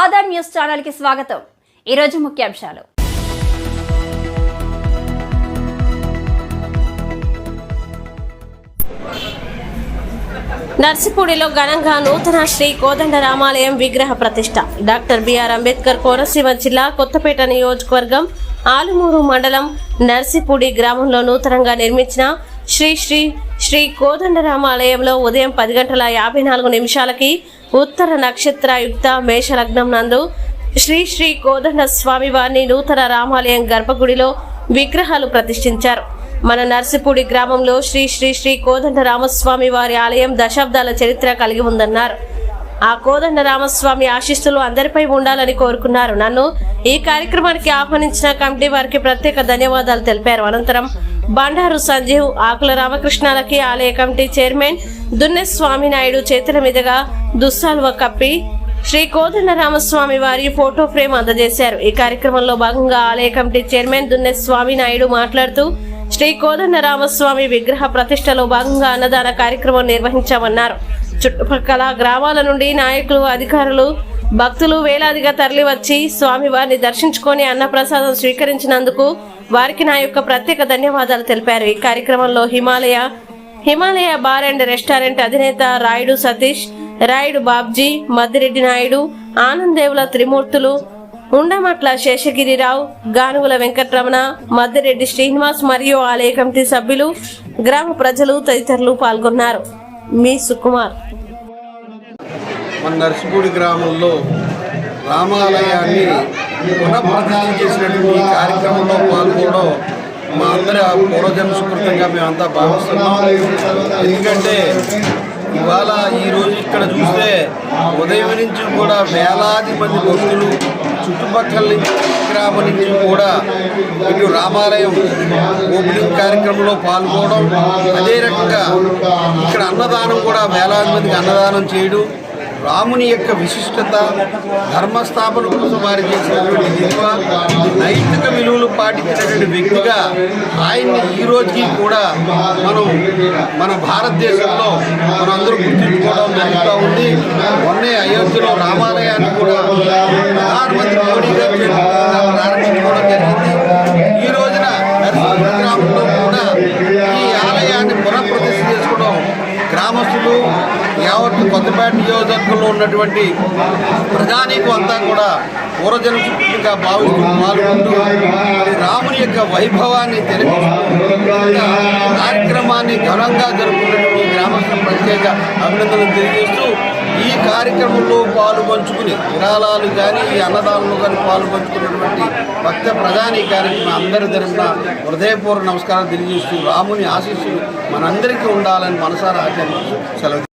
Aadan news ఛానల్కి స్వాగతం. ఈరోజు ముఖ్యాంశాలు. నర్సిపూడిలో ఘనంగా నూతన శ్రీ కోదండ రామాలయం విగ్రహ ప్రతిష్ట. డాక్టర్ బిఆర్ అంబేద్కర్ కోనసీమ జిల్లా కొత్తపేట నియోజకవర్గం ఆలుమూరు మండలం నర్సిపూడి గ్రామంలో నూతనంగా నిర్మించిన శ్రీ శ్రీ శ్రీ కోదండ రామాలయంలో ఉదయం పది గంటల యాభై నాలుగు నిమిషాలకి ఉత్తర నక్షత్రయుక్త మేషలగ్నం నందు శ్రీ శ్రీ కోదండ స్వామి వారిని నూతన రామాలయం గర్భగుడిలో విగ్రహాలు ప్రతిష్ఠించారు. మన నర్సిపూడి గ్రామంలో శ్రీ శ్రీ శ్రీ కోదండ రామస్వామి వారి ఆలయం దశాబ్దాల చరిత్ర కలిగి ఉందన్నారు. ఆ కోదండ రామస్వామి ఆశీస్సులు అందరిపై ఉండాలని కోరుకున్నారు. నన్ను ఈ కార్యక్రమానికి ఆహ్వానించిన కమిటీ వారికి ప్రత్యేక ధన్యవాదాలు తెలిపారు. అనంతరం బండారు సంజీవ్ ఆకుల రామకృష్ణాలకి ఆలయ కమిటీ చైర్మన్ దున్నె స్వామినాయుడు చేతుల మీదుగా దుస్సాల్వ కప్పి శ్రీ కోదండరామస్వామి వారి ఫోటో ఫ్రేమ్ అందజేశారు. ఈ కార్యక్రమంలో భాగంగా ఆలయ కమిటీ చైర్మన్ దున్నె స్వామి నాయుడు మాట్లాడుతూ శ్రీ కోదండరామస్వామి విగ్రహ ప్రతిష్టలో భాగంగా అన్నదాన కార్యక్రమం నిర్వహించామన్నారు. చుట్టుపక్కల గ్రామాల నుండి నాయకులు అధికారులు భక్తులు వేలాదిగా తరలివచ్చి స్వామివారిని దర్శించుకొని అన్నప్రసాదం స్వీకరించినందుకు వారికి నా యొక్క ప్రత్యేక ధన్యవాదాలు తెలిపారు. ఈ కార్యక్రమంలో Himalaya Himalaya bar and restaurant అధినేత రాయుడు సతీష్ రాయుడు బాబ్జీ మద్దిరెడ్డి నాయుడు ఆనందేవుల త్రిమూర్తులు ఉండమట్ల శేషగిరిరావు గానుగుల వెంకటరమణ మద్దిరెడ్డి శ్రీనివాస్ మరియు ఆలయ కమిటీ సభ్యులు గ్రామ ప్రజలు తదితరులు పాల్గొన్నారు. మీ సుకుమార్. మన నర్సిపూడి గ్రామంలో రామాలయాన్ని పునఃప్రతిష్ఠ చేసినటువంటి ఈ కార్యక్రమంలో పాల్గొనడం మా అందరి పూర్వజన్మ సుకృతంగా మేమంతా భావిస్తున్నాం. ఎందుకంటే ఇవాళ ఈ రోజు ఇక్కడ చూస్తే ఉదయం నుంచి కూడా వేలాది మంది భక్తులు చుట్టుపక్కల నుంచి గ్రామం నుంచి కూడా ఇటు రామాలయం ఓపెనింగ్ కార్యక్రమంలో పాల్గొనడం అదే రకంగా ఇక్కడ అన్నదానం కూడా వేలాది మందికి అన్నదానం చేయడం రాముని యొక్క విశిష్టత ధర్మస్థాపన కోసం వారు చేసినటువంటి విలువ నైతిక విలువలు పాటించినటువంటి వ్యక్తిగా ఆయన్ని ఈ రోజుకి కూడా మనం మన భారతదేశంలో మనందరూ గుర్తించుకోవడం జరుగుతూ ఉంది. మొన్నే అయోధ్యలో రామాలయాన్ని కూడా కొత్తపేట నియోజకవర్గంలో ఉన్నటువంటి ప్రజానీకం అంతా కూడా పూర్వజన సుకృతిగా భావిస్తూ పాల్గొంటూ రాముని యొక్క వైభవాన్ని తెలిపిస్తూ కార్యక్రమాన్ని ఘనంగా జరుపుకున్నటువంటి ఈ ప్రత్యేక అభినందనలు తెలియజేస్తూ ఈ కార్యక్రమంలో పాలుపంచుకుని విరాళాలు కానీ ఈ అన్నదానంలో కానీ పాలుపంచుకున్నటువంటి భక్త ప్రధాని కార్యక్రమం అందరి తరఫున హృదయపూర్వ నమస్కారం తెలియజేస్తూ రాముని ఆశీస్సులు మనందరికీ ఉండాలని మనసారా ఆచరిస్తూ సెలవు